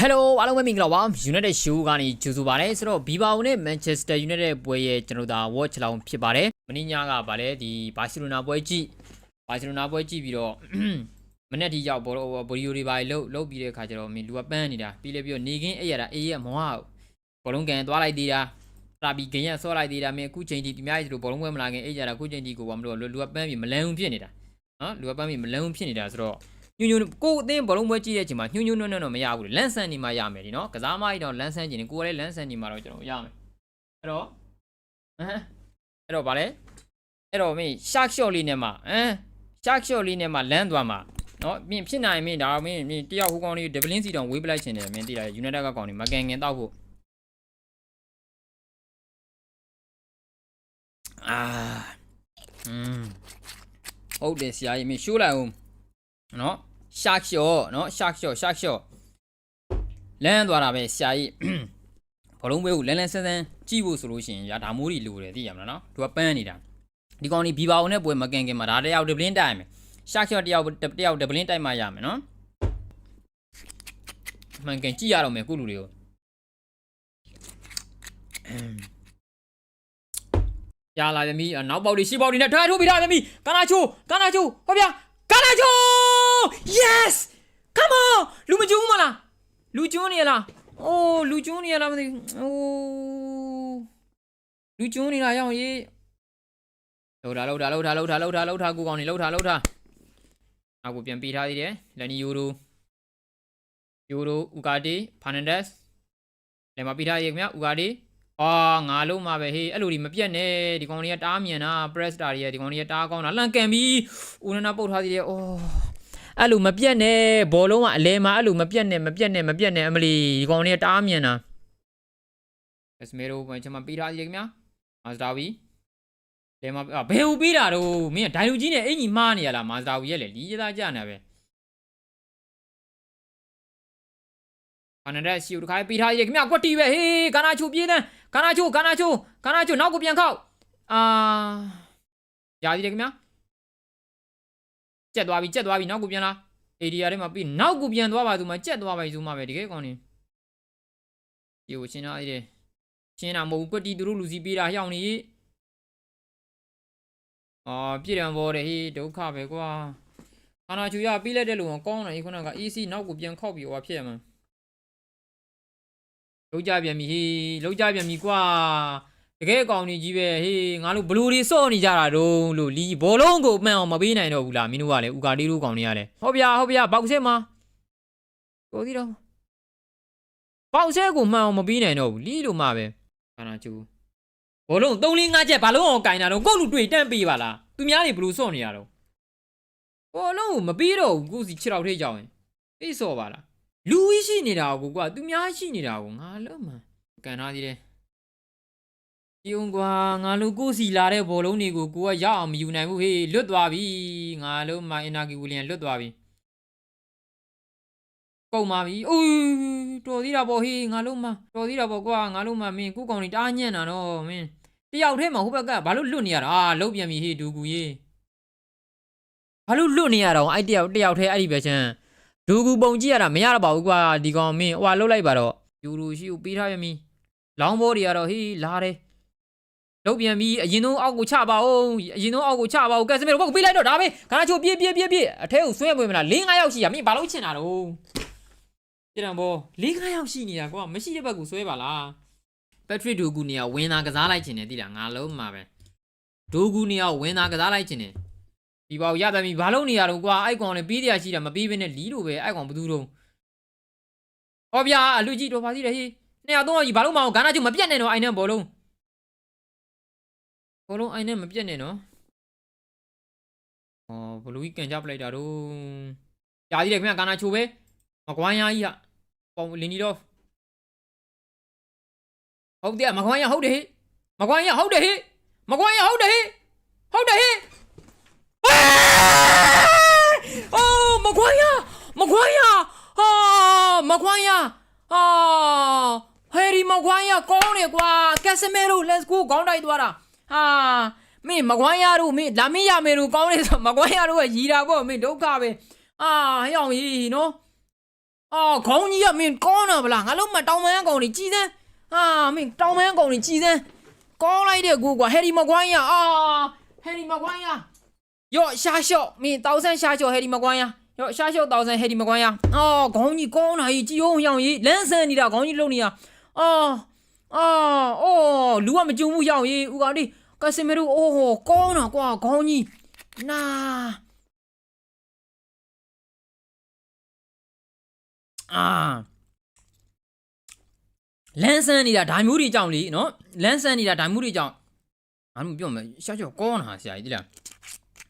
ဟယ်လိုအားလုံးပဲမင်္ဂလာပါ United Show ကနေကြိုဆိုပါရစေဆိုတော့ Viva နဲ့ Manchester United ပွဲရဲ့ကျွန်တော်ဒါ watch လောင်ဖြစ်ပါတယ်မင်းညကဗာလဲဒီ Barcelona ပွဲကြည့် Barcelona ပွဲကြည့်ပြီးတော့မနေ့ဒီရောက်ဘောဘောဒီယိုတွေပါလှုပ်လှုပ်ပြီးတဲ့ခါကျတော့မင်းလူကပန်းနေတာပြီးလဲပြီးတော့နေကင်းအဲ့ရတာအေးရမောဟဘောလုံးကန်သွားလိုက်သေးတာတာဘီဂင်ရဆော့လိုက်သေးတာမင်းအခုချိန်ဒီဒီများကြီးတို့ဘောလုံးပွဲမလာခင်အေးကြတာအခုချိန်ဒီကိုဘာမလို့လူကပန်းပြီးမလန်းဘူးဖြစ်နေတာနော်လူကပန်းပြီးမလန်းဘူးဖြစ်နေတာဆိုတော့ ညွညွကိုအသင်းဘောလုံးပွဲကြည့်တဲ့အချိန်မှာညွညွနွနွတော့မရဘူးလေလန်ဆန်နေမှရမယ်ဒီနော်ကစားမကြီးတော့လန်ဆန်ကျင်နေကိုကလည်းလန်ဆန်နေမှတော့ကျွန်တော်ရမယ်အဲ့တော့ဟမ်အဲ့တော့ဗာလဲအဲ့တော့မင်း shark shot လေးနဲ့မှဟမ် shark shot လေးနဲ့မှလန်းသွားမှာနော်မင်းဖြစ်နိုင်မင်းဒါမင်းမင်းတယောက်ဟိုကောင်လေးဒဗလင်းစီတောင်ဝေးပလိုက်ရှင်တယ်မင်းသိလား United ကကောင်လေးမကန်ငင်တောက်ဖို့အာอืมဟုတ်တယ်ဆရာကြီးမင်းရှိုးလိုက်အောင်နော် shark shot နော် shark shot shark shot လမ်းသွားတာပဲဆရာကြီးဘလုံးပွဲကိုလန်းလန်းဆန်းဆန်းကြည့်ဖို့ဆိုလို့ရှိရင်ညာဒါမိုးတွေလိုတယ်သိရမလားနော်သူကပန်းနေတာဒီကောင်ဒီဘီဘာအောင်နဲ့ပွဲမကန်ခင်မှာဒါတယောက်ဒပလင်းတိုက်မယ် shark shot တယောက်တယောက်ဒပလင်းတိုက်မှရမယ်နော်မှန်ကန်ကြည့်ရတော့မယ်ခုလူတွေကိုရလာပြီအနောက်ပေါက်တွေရှေ့ပေါက်တွေနဲ့ထားထိုးပြီးထားပြီကာနာချိုကာနာချိုဟောဗျာကာနာချို yes come on လူမကျုံးမလားလူကျုံးနေရလားအိုးလူကျုံးနေရလားမသိဘူးအိုးလူကျုံးနေတာရောက်ရေးလောက်တာလောက်တာလောက်တာလောက်တာလောက်တာလောက်တာကိုကောင်နေလောက်တာလောက်တာအခုပြန်ပေးထားသေးတယ်လန်နီယိုရိုယိုရိုဥကာတီဖာနန်ဒက်စ်လည်းမပေးထားသေးခင်ဗျဥကာတီအာငါလုံးမှာပဲဟေးအဲ့လိုဒီမပြတ်နဲ့ဒီကောင်တွေကတားမြန်တာပရက်စတာတွေကဒီကောင်တွေကတားကောင်းတာလန်ကန်ပြီးဦးနနာပုတ်ထားသေးတယ်အိုး အဲ့လိုမပြတ်နဲ့ဘောလုံးကအလဲမှာအဲ့လိုမပြတ်နဲ့မပြတ်နဲ့မပြတ်နဲ့အမလီဒီကောင်လေးကတားမြင်တာအစမေရိုဘယ်ချက်မှပြီးထားရခင်ဗျာမာစတာဝီလဲမှာဘယ်ဟူပြီးတာတော့မင်းကဒိုင်လူကြီးနဲ့အင်ကြီးမားနေရလားမာစတာဝီရဲ့လေလီးရသားကြနေပဲဖာနန်ဒက်စီကိုတခါပြီးထားရခင်ဗျာကွက်တီပဲဟေးကာနာချိုပြေးတဲ့ကာနာချိုကာနာချိုကာနာချိုနောက်ကိုပြန်ခောက်အာရည်ရခင်ဗျာ ကြက်သွားပြီကြက်သွားပြီနောက်ကိုပြန်လာအေဒီယာထဲမှာပြီးနောက်ကိုပြန်သွားပါသူမှကြက်သွားပါပြီသူမှပဲတကယ်ကောင်းနေဒီကိုရှင်းထားသေးတယ်ရှင်းတာမဟုတ်ဘူးကွက်တီသူတို့လူစီပေးတာဟျောင်းနေအော်ပြည့်တယ်ဘောတယ်ဟေးဒုက္ခပဲကွာခနာချူရပြီးလိုက်တဲ့လူကကောင်းတယ်ခုနက AC နောက်ကိုပြန်ခောက်ပြီးဟောဖြစ်ရမှာလုံးကြပြန်ပြီဟေးလုံးကြပြန်ပြီကွာ တကယ်ကောင်းနေကြီးပဲဟေးငါတို့ဘလူတွေစော့နေကြတာတုံးလို့လီဘောလုံးကိုမှန်အောင်မပေးနိုင်တော့ဘူးလားမင်းတို့ကလည်းဥကာတီတို့ကောင်တွေကလည်းဟုတ်ဗျာဟုတ်ဗျာဘောက်ဆဲမှာကိုဒီတော့ဘောက်ဆဲကိုမှန်အောင်မပေးနိုင်တော့ဘူးလီလိုမှပဲခနာချူဘောလုံး3 4 5ချက်ဘာလုံးအောင်ကင်တာတော့ကိုယ့်လူတွေ့တန့်ပေးပါလားသူများတွေဘလူစော့နေရတော့ဘောလုံးကိုမပေးတော့ဘူးကိုစီခြေထောက်ထိကြောင်ရင်အေးစော့ပါလားလူကြီးရှိနေတာကိုကွာသူများရှိနေတာကိုငါလုံးမှကန်ထားသေးတယ် ပြုံးကွာငါလိုကိုယ်စီလာတဲ့ဘောလုံးတွေကိုကိုကရအောင်မယူနိုင်ဘူးဟေးလွတ်သွားပြီငါလုံးမအင်နာကီဝီလျံလွတ်သွားပြီကုန်ပါပြီအိုးတော်သေးတာပေါ့ဟေးငါလုံးမတော်သေးတာပေါ့ကွာငါလုံးမမင်းကိုကောင်နေတားညံ့တာတော့မင်းတယောက်တည်းမှာဟိုဘက်ကဘာလို့လွတ်နေရတာအာလုံးပြန်ပြီဟေးဒူကူရေးဘာလို့လွတ်နေရတော့အဲ့တယောက်တယောက်တည်းအဲ့ဒီပဲချမ်းဒူကူပုံကြည့်ရတာမရတော့ပါဘူးကွာဒီကောင်မင်းဟွာလှုပ်လိုက်ပါတော့ယူရိုရှိကိုပေးထားရမီလောင်းဘောတွေကတော့ဟေးလာတယ် လုတ်ပြန်ပြီးအရင်ဆုံးအောက်ကိုချပါအောင်အရင်ဆုံးအောက်ကိုချပါအောင်ကဲစမေတို့ဘက်ကိုပေးလိုက်တော့ဒါပဲခါနာချိုပြေးပြေးပြေးပြေးအထဲကိုဆွဲပွင့်မလား၄၅ယောက်ရှိရမင်းဘာလို့ချင်တာတော့ပြည်တော်ဘော၄၅ယောက်ရှိနေတာကွာမရှိတဲ့ဘက်ကိုဆွဲပါလားပက်ထရစ်ဒိုဂူနေကဝင်သာကစားလိုက်ချင်တယ်တိလားငါလုံးမှာပဲဒိုဂူနေကဝင်သာကစားလိုက်ချင်တယ်ဒီပေါရတယ်မီဘာလို့နေရတော့ကွာအိုက်ကောင်လည်းပြီးတရားရှိတာမပြီးဘဲနဲ့လီလိုပဲအိုက်ကောင်ဘသူတော့ဟောဗျာအလူကြီးတော်ပါသေးတယ်ဟေးနှစ်ယောက်သုံးယောက်ကြီးဘာလို့မအောင်ဂါနာချိုမပြတ်နဲ့တော့အိုင်နဲ့ဘောလုံး ဘောလုံးအိုင်နဲ့မပြတ်နဲ့နော်။အော်ဘလူးကြီးကန်ကြပလိုက်တာတော့။ကြာကြီးတယ်ခင်ဗျကာနာချိုပဲ။မကွမ်းရကြီးဟာ။ပေါင်လင်းနီတော့။ဟုတ်တယ်မကွမ်းရဟုတ်တယ်ဟေ့။မကွမ်းရဟုတ်တယ်ဟေ့။မကွမ်းရဟုတ်တယ်ဟေ့။ဟုတ်တယ်ဟေ့။အာအိုးမကွမ်းရမကွမ်းရဟာမကွမ်းရဟာဟယ်ရီမကွမ်းရကောင်းတယ်ကွာကက်စမဲရို let's go ခေါင်းတိုက်သွားတာ ဟာမင်းမကွမ်းရတို့မင်းလာမင်းရမယ်တို့ကောင်းနေဆိုမကွမ်းရတို့ကရီတာပေါ့မင်းဒုက္ခပဲအာဟဲ့အောင်ကြီးနော်အော်ခေါင်းကြီးကမင်းကောင်းတာဗလားငါလုံးမတောင်မန်းကောင်နေကြီးစမ်းဟာမင်းတောင်မန်းကောင်နေကြီးစမ်းကောင်းလိုက်တဲ့ကူကွာဟယ်ဒီမကွမ်းရအာဟယ်ဒီမကွမ်းရယော့ရှာရှော့မင်းတောင်ဆန်းရှာရှော့ဟယ်ဒီမကွမ်းရယော့ရှာရှော့တောင်ဆန်းဟယ်ဒီမကွမ်းရအော်ခေါင်းကြီးကောင်းတာကြီးကြီးအောင်ရောင်ကြီးလန်းဆန်းနေတာခေါင်းကြီးလုံးနေတာအော်အော်အော်လူကမကြုံဘူးရောင်ကြီးဦးကောင်လေး ကာစီမီရိုအိုးဟိုကောင်းတော့ကွာခေါင်းကြီးနာအာလန်းဆန်းနေတာဓာမျိုးတွေကြောင့်လေနော်လန်းဆန်းနေတာဓာမျိုးတွေကြောင့်ငါတို့ပြောမယ်ရှော့ရှော့ကောင်းတာဆရာကြီးတိလား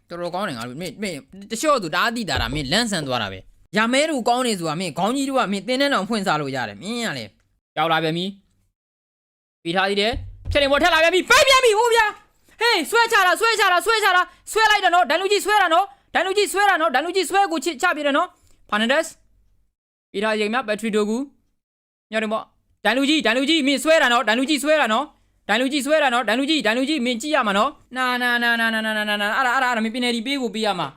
တော်တော်ကောင်းတယ်ငါတို့မင်းမင်းတလျှော့သူဒါအတိတာတာမင်းလန်းဆန်းသွားတာပဲရမဲတို့ကောင်းနေဆိုတာမင်းခေါင်းကြီးတို့ကမင်းတင်းတဲ့အောင်ဖွင့်စားလို့ရတယ်မင်းကလေကြောက်လာပြန်ပြီပြီးထားသေးတယ်ဖြက်ရင်ပေါ်ထက်လာပြန်ပြီပိုက်ပြန်ပြီဟိုဗျာ ဟေးဆွဲချတာဆွဲချတာဆွဲချတာဆွဲလိုက်တာနော်ဒန်လူကြီးဆွဲတာနော်ဒန်လူကြီးဆွဲတာနော်ဒန်လူကြီးဆွဲကိုချစ်ချပြတယ်နော်ဖာနန်ဒက်စ်ပီတာရိမ်မြဘက်ထရီတိုကူညော်တယ်ပေါ့ဒန်လူကြီးဒန်လူကြီးမင်းဆွဲတာနော်ဒန်လူကြီးဆွဲတာနော်ဒန်လူကြီးဆွဲတာနော်ဒန်လူကြီးဒန်လူကြီးမင်းကြည့်ရမှာနော်နာနာနာနာနာနာနာနာအဲ့ဒါအဲ့ဒါအဲ့ဒါမင်းပင်နယ်ဒီပေးကိုပေးရမှာ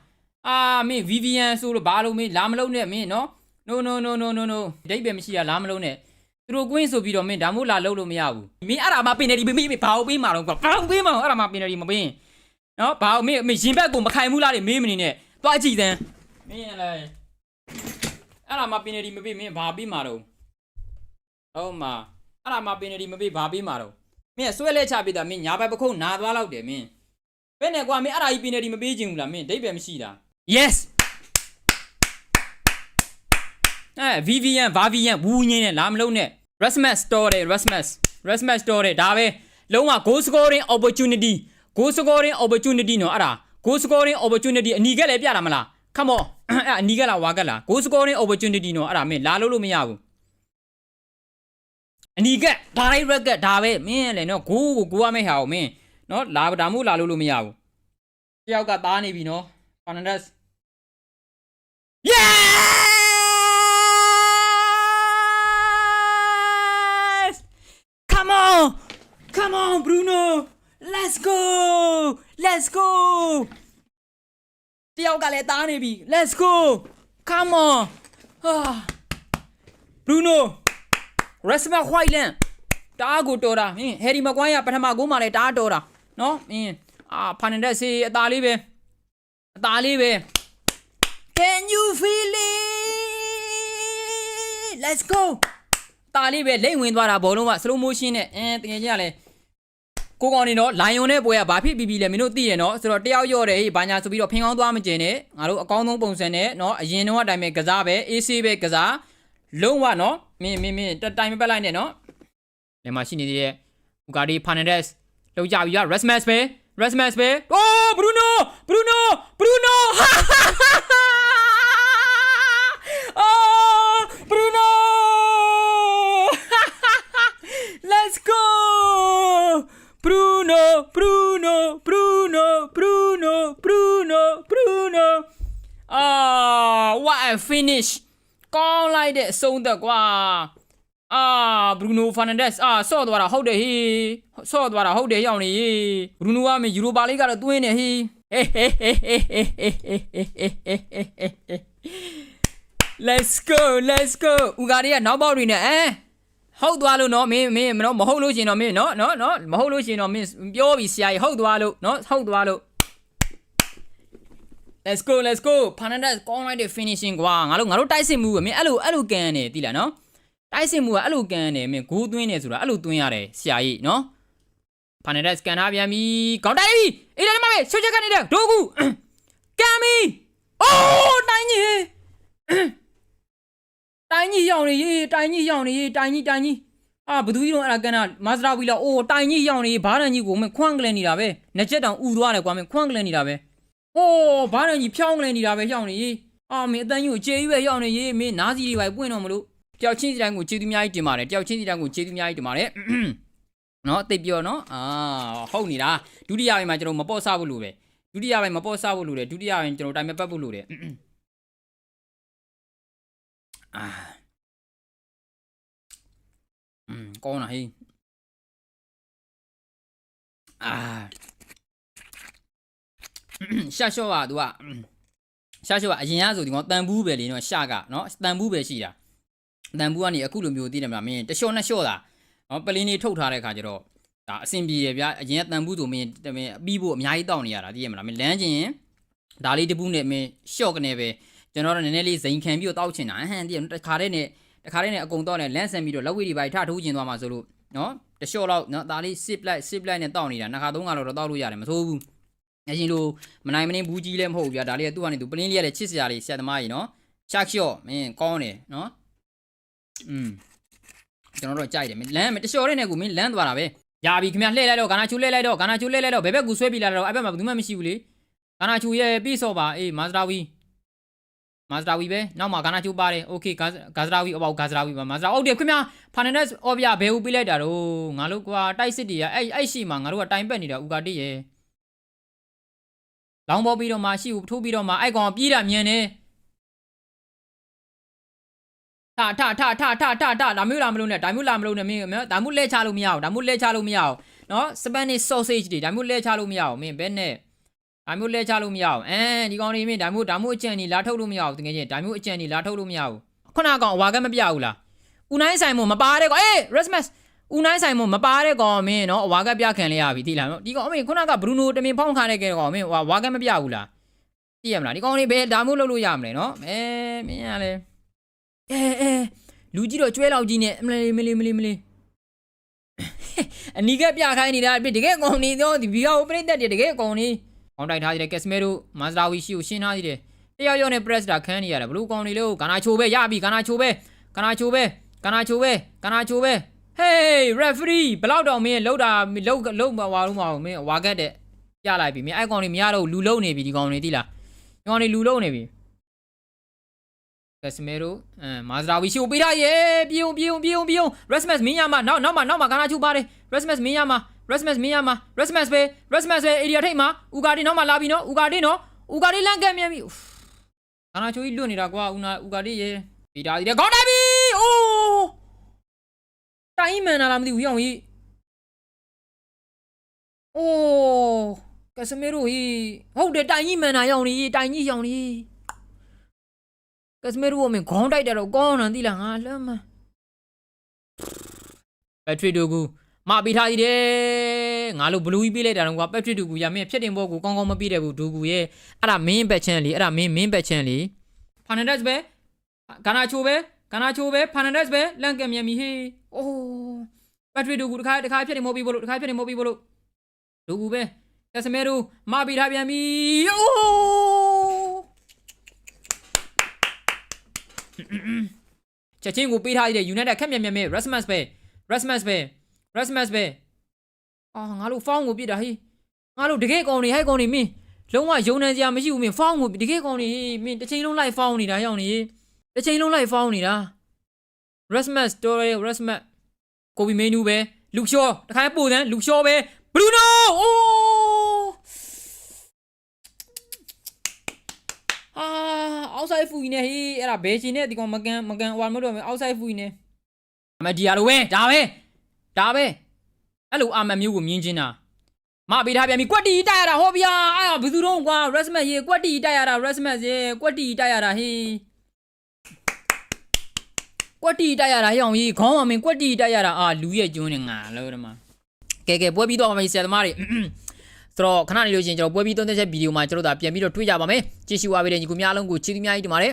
အာမင်း Vivian ဆိုလို့ဘာလို့မင်းလာမလုံးနဲ့မင်းနော် no no no no no no ဒိတ်ပဲမရှိရလာမလုံးနဲ့ သူတို့ကွင်းဆိုပြီးတော့မင်းဒါမှမဟုတ်လာလုပ်လို့မရဘူးမင်းအဲ့ဒါမှပင်နေဒီမင်းမင်းဘာလို့ပေးမှာတော့ကွာဘာလို့ပေးမှာအဲ့ဒါမှပင်နေဒီမပင်းနော်ဘာလို့မင်းမင်းရင်ဘက်ကိုမခိုင်ဘူးလားလေမင်းမနေနဲ့တွားကြည့်သမ်းမင်းလည်းအဲ့ဒါမှပင်နေဒီမပေးမင်းဘာပေးမှာတော့ဟုတ်မှာအဲ့ဒါမှပင်နေဒီမပေးဘာပေးမှာတော့မင်းဆွဲလဲချပေးတာမင်းညာဘက်ပခုံးနာသွားလောက်တယ်မင်းဘယ်နဲ့ကွာမင်းအဲ့ဒါကြီးပင်နေဒီမပေးချင်ဘူးလားမင်းဒိဗယ်မရှိတာ yes အဲ Vivian Vavian ဝူးငင်းနဲ့လာမလုံးနဲ့ Rasmus Store တယ် Rasmus Rasmus Store တယ်ဒါပဲလုံးဝ goal scoring opportunity goal scoring opportunity နော်အဲ့ဒါ goal scoring opportunity အနီကက်လည်းပြတာမလား come on အဲ့အနီကက်လားဝါကက်လား goal scoring opportunity နော်အဲ့ဒါမင်းလာလို့လို့မရဘူးအနီကက်ဒါလိုက်ရက်ကက်ဒါပဲမင်းလည်းနော် goal ကိုကိုရမယ့်ဟာကိုမင်းနော်လာဒါမှမဟုတ်လာလို့လို့မရဘူးတယောက်ကသားနေပြီနော် Fernandez yeah Come on Bruno Let's go Let's go တယောက်ကလည်းတားနေပြီ Let's go Come on ဟာ Bruno Resma Whiteland တားကိုတော်တာဟင်း Harry Maguire ပထမကိုမှလည်းတားတော်တာနော်ဟင်းအာ Fernandez စီအသားလေးပဲအသားလေးပဲ Can you feel it Let's go ตาလေးပဲလိမ့်ဝင်သွားတာဘောလုံးက slow motion နဲ့အင်းတကယ်ကြီးကလည်း ကိုကောင်နေတော့လိုင်ယွန်နဲ့ပွဲကဘာဖြစ်ပြီးပြီလဲမင်းတို့သိရနော်ဆိုတော့တယောက်ရော့တယ်ဟေးဘာညာဆိုပြီးတော့ဖင်ကောင်းသွားမကျင်နဲ့ငါတို့အကောင်းဆုံးပုံစံနဲ့နော်အရင်တော့အတိုင်းပဲကစားပဲ AC ပဲကစားလုံးဝနော်မင်းမင်းမင်းတိုင်မပက်လိုက်နဲ့နော်လယ်မှာရှိနေသေးတဲ့ဘူဂါဒီဖာနန်ဒက်စ်လောက်ကြပြီကရက်စမတ်စ်ပဲရက်စမတ်စ်ပဲအိုးဘရူနိုဘရူနိုဘရူနိုဟာ and finish ကောင်းလိုက်တဲ့အဆုံးသက်ကွာအာဘရူနိုဖာနန်ဒက်စ်အာဆော့သွားတာဟုတ်တယ်ဟီဆော့သွားတာဟုတ်တယ်ရောက်နေဟီဘရူနိုကမယူရိုပါလိကတော့သွင်းနေဟီဟေးဟေးဟေးဟေးဟေးဟေး Let's go let's go ဦးကားတွေကနောက်ပေါက်တွေနဲ့အဲဟုတ်သွားလို့နော်မင်းမင်းမနော်မဟုတ်လို့ရှင်တော့မင်းနော်နော်နော်မဟုတ်လို့ရှင်တော့မင်းပြောပြီဆရာကြီးဟုတ်သွားလို့နော်ဟုတ်သွားလို့ Let's go let's go Fernandez ကောင်းလိုက်တဲ့ finishing ကွာငါတို့ငါတို့တိုက်စစ်မှုကမင်းအဲ့လိုအဲ့လိုကန်နေတိလားနော်တိုက်စစ်မှုကအဲ့လိုကန်နေမင်းဂိုးသွင်းနေဆိုတာအဲ့လိုသွင်းရတယ်ဆရာကြီးနော် Fernandez ကန်ထားပြန်ပြီကောင်းတိုက်ပြီအေးတယ်မမေဆွချက်ကနေတယ်ဒိုကူကန်ပြီအိုးတိုင်းကြီးတိုင်းကြီးရောက်နေရေးတိုင်းကြီးရောက်နေရေးတိုင်းကြီးတိုင်းကြီးအာဘသူကြီးတော့အဲ့ဒါကန်တာမာစတာဝီလာအိုးတိုင်းကြီးရောက်နေရေးဘားတန်ကြီးကိုမင်းခွန့်ကလန်နေတာပဲနှစ်ချက်တောင်ဥသွားတယ်ကွာမင်းခွန့်ကလန်နေတာပဲ။ အိုးဘာနဲ့ကြီးဖြောင်းကလေးနေတာပဲရှောင်းနေကြီး။အာမင်းအတန်းကြီးကိုကျေးကြီးပဲရောက်နေကြီးမင်းနားစီတွေပဲပွင့်တော့မလို့တယောက်ချင်းစီတိုင်းကိုကျေးသူများကြီးတင်ပါတယ်တယောက်ချင်းစီတိုင်းကိုကျေးသူများကြီးတင်ပါတယ်။နော်တိတ်ပြောနော်အာဟုတ်နေတာဒုတိယပိုင်းမှာကျွန်တော်မပေါ့ဆဖို့လို့ပဲဒုတိယပိုင်းမပေါ့ဆဖို့လို့တယ်ဒုတိယပိုင်းကျွန်တော်တိုင်မပတ်ဖို့လို့တယ်အာอืมကောင်းလားဟေးအာ ရှာလျှော့ပါ तू ကရှာလျှော့ပါအရင်ကဆိုဒီကောင်တန်ဘူးပဲလေနော်ရှာကနော်တန်ဘူးပဲရှိတာတန်ဘူးကနေအခုလိုမျိုးသိတယ်မလားမင်းတလျှော့နဲ့လျှော့တာနော်ပလင်းနေထုတ်ထားတဲ့ခါကျတော့ဒါအဆင်ပြေတယ်ဗျာအရင်ကတန်ဘူးဆိုမင်းမင်းပြီးဖို့အများကြီးတောက်နေရတာသိရမလားမင်းလမ်းချင်းရင်ဒါလေးတပူးနဲ့မင်းလျှော့ကနေပဲကျွန်တော်တို့နည်းနည်းလေးဇိမ်ခံပြီးတော့တောက်ချင်တာအဟန်သိရတခါတည်းနဲ့တခါတည်းနဲ့အကုန်တောက်နေလမ်းဆန်ပြီးတော့လက်ဝိတွေပါထထိုးကျင်သွားမှာဆိုလို့နော်တလျှော့လောက်နော်ဒါလေးစစ်ပလိုက်စစ်ပလိုက်နဲ့တောက်နေတာနှစ်ခါသုံးခါတော့တောက်လို့ရတယ်မဆိုးဘူး အရင်လိုမနိုင်မနှင်းဘူးကြီးလည်းမဟုတ်ဘူးဗျာဒါလေးကသူ့ကနေသူပလင်းလေးရတဲ့ချစ်စရာလေးဆရာသမားကြီးနော်ရှာက်လျှော့မင်းကောင်းတယ်နော် อืมကျွန်တော်တို့ကြိုက်တယ်မင်းလမ်းမတလျှော်တဲ့နဲ့ကူမင်းလမ်းသွားတာပဲရပြီခင်ဗျလှည့်လိုက်တော့ဂါနာချူလှည့်လိုက်တော့ဂါနာချူလှည့်လိုက်တော့ဘယ်ဘက်ကူဆွဲပြီးလာတော့အဲ့ဘက်မှာဘယ်သူမှမရှိဘူးလေဂါနာချူရဲ့ပြီးစော့ပါအေးမာစတာဝီမာစတာဝီပဲနောက်မှာဂါနာချူပါတယ်โอเคဂါဂါစတာဝီအပေါဂါစတာဝီပါမာစတာဟုတ်တယ်ခင်ဗျဖာနန်ဒက်အော်ဗျာဘယ်ဦးပေးလိုက်တာတော့ငါတို့ကွာတိုက်စစ်တီကအဲ့အဲ့ရှိမှာငါတို့ကတိုင်ပက်နေတာဦးကာတိရဲ့ လောင်းပေါ်ပြီးတော့မှရှိဦးထိုးပြီးတော့မှအဲ့ကောင်ပြေးတာမြင်နေထထထထထထထဒါမျိုးလာမလို့နဲ့ဒါမျိုးလာမလို့နဲ့မင်းမင်းဒါမျိုးလဲချလို့မရအောင်ဒါမျိုးလဲချလို့မရအောင်နော်စပန်နစ် sausage တွေဒါမျိုးလဲချလို့မရအောင်မင်းဘယ်နဲ့ဒါမျိုးလဲချလို့မရအောင်အဲဒီကောင်လေးမင်းဒါမျိုးဒါမျိုးအကြံနေလာထုတ်လို့မရအောင်တကယ်ချင်းဒါမျိုးအကြံနေလာထုတ်လို့မရဘူးခုနကောင်အဝါကမပြဘူးလားဦးနိုင်ဆိုင်မမပါတဲ့ကောင်အေး Rasmus ဦးနိုင်ဆိုင်မမပါတဲ့ကောင်မင်းနော်အဝါကပြခံလဲရပြီသိလားနော်ဒီကောင်မင်းခုနကဘရူနိုတမင်ဖောင်းခါတဲ့ကောင်မင်းဝါကမပြဘူးလားသိရမလားဒီကောင်လေးဘယ်ဒါမျိုးလုပ်လို့ရမလဲနော်အဲမင်းကလည်းအဲအဲလူကြီးတော့ကျွဲလောက်ကြီးနဲ့မလေးမလေးမလေးမလေးအနီးကပြခိုင်းနေတာတကယ်ကောင်နေတော့ဒီဘီယာကိုပြိတက်တယ်တကယ်ကောင်နေအောင်တိုက်ထားသေးတယ်ကက်စမဲတို့မဇရာဝီရှိကိုရှင်းထားသေးတယ်တယောက်ယောက်နဲ့ press တာခန်းနေရတယ်ဘလူးကောင်နေလို့ကနာချိုပဲရပြီကနာချိုပဲကနာချိုပဲကနာချိုပဲကနာချိုပဲ hey referee ဘလောက်တော့မင်းလောက်တာလောက်လောက်မဝါလို့မအောင်မင်းဝါကက်တဲ့ပြလိုက်ပြီမင်းအဲ့ကောင်နေမရတော့လူလုံနေပြီဒီကောင်နေတိလားဒီကောင်နေလူလုံနေပြီကက်စမဲရိုအမ်မာဇရာဝီရှိကိုပေးထားရေပြေုံပြေုံပြေုံပြေုံ Rasmus မင်းရမှာနောက်နောက်မှာနောက်မှာကနာချူပါတယ် Rasmus မင်းရမှာ Rasmus မင်းရမှာ Rasmus ပဲ Rasmus ပဲ area ထိပ်မှာဥကာတီနောက်မှာလာပြီနော်ဥကာတီနော်ဥကာတီလန့်ကက်မြန်ပြီကနာချူကြီးလွတ်နေတာကွာဥနာဥကာတီရေပြီးတာဒီကောင်းတိုက်ပြီအိုး တိုင်းမှန်လာလားမသိဘူးရောင်ကြီးအိုးကက်စမဲရိုကြီးဟုတ်တယ်တိုင်ကြီးမှန်တာရောင်ကြီးတိုင်ကြီးရောင်ကြီးကစမဲရူမင်းခေါင်းတိုက်တယ်တော့ကောင်းတယ်သိလားငါလှမ်းမပက်ထရစ်ဒိုကူမပေးထားသေးတယ်ငါလို့ဘလူးကြီးပေးလိုက်တာတော့ကွာပက်ထရစ်ဒိုကူရမင်းဖြစ်တင်ဘောကူကောင်းကောင်းမပေးတယ်ဘူးဒိုကူရဲ့အဲ့ဒါမင်းဘက်ချန်လေအဲ့ဒါမင်းမင်းဘက်ချန်လေဖာနန်ဒက်စ်ပဲဂါနာချိုပဲဂါနာချိုပဲဖာနန်ဒက်စ်ပဲလန့်ကမြန်ပြီဟေး အိုးပက်ထရစ်ဒိုကူတခါတခါဖြစ်တင်မောပြီးဘလို့တခါဖြစ်တင်မောပြီးဘလို့ဒိုကူပဲကစမဲရူမပေးထားပြန်ပြီအိုးချက်ချင်းကိုပေးထားရတဲ့ United ခက်မြက်မြက်မဲ့ Rasmus ပဲ Rasmus ပဲ Rasmus ပဲအော်ငါတို့ found ကိုပြစ်တာဟေးငါတို့တကယ်ကောင်နေဟဲ့ကောင်နေမင်းလုံးဝယုံနေစရာမရှိဘူးမင်း found ကိုတကယ်ကောင်နေဟေးမင်းတစ်ချိန်လုံးလိုက် found နေတာရောက်နေတစ်ချိန်လုံးလိုက် found နေတာ Rasmus story Rasmus ကိုဘီမေနူပဲလူရှောတခါပို့တယ်လူရှောပဲ Bruno အိုးအာ outside ဖူကြီးနေဟေးအဲ့ဒါဘယ်ရှင်နဲ့ဒီကောင်မကန်မကန်ဟိုမတော့ outside ဖူကြီးနေအမဒီရလိုပဲဒါပဲဒါပဲအဲ့လိုအာမမျိုးကိုမြင်ချင်းတာမပေးထားပြန်ပြီကွက်တီတိုက်ရတာဟောဗျာအဲ့ဒါဘယ်သူတော့ကွာ resmat ရေကွက်တီတိုက်ရတာ resmat ရေကွက်တီတိုက်ရတာဟေး ကွက်တီတိုက်ရတာဟေးအောင်ကြီးခေါင်းမမင်းကွက်တီတိုက်ရတာအာလူရဲ့ကျွန်းနေငါလို့ဒီမှာကဲကဲပွဲပြီးတော့ပါမယ်ဆရာသမားတွေဆိုတော့ခဏနေလို့ရှိရင်ကျွန်တော်ပွဲပြီးသုံးသက်ချက်ဗီဒီယိုမှာကျွန်တော်တို့ဒါပြန်ပြီးတော့တွေ့ကြပါမယ်ကြည့်ရှုပါပေးတဲ့ညီကိုများအားလုံးကိုချီးသီးများကြီးတင်ပါတယ်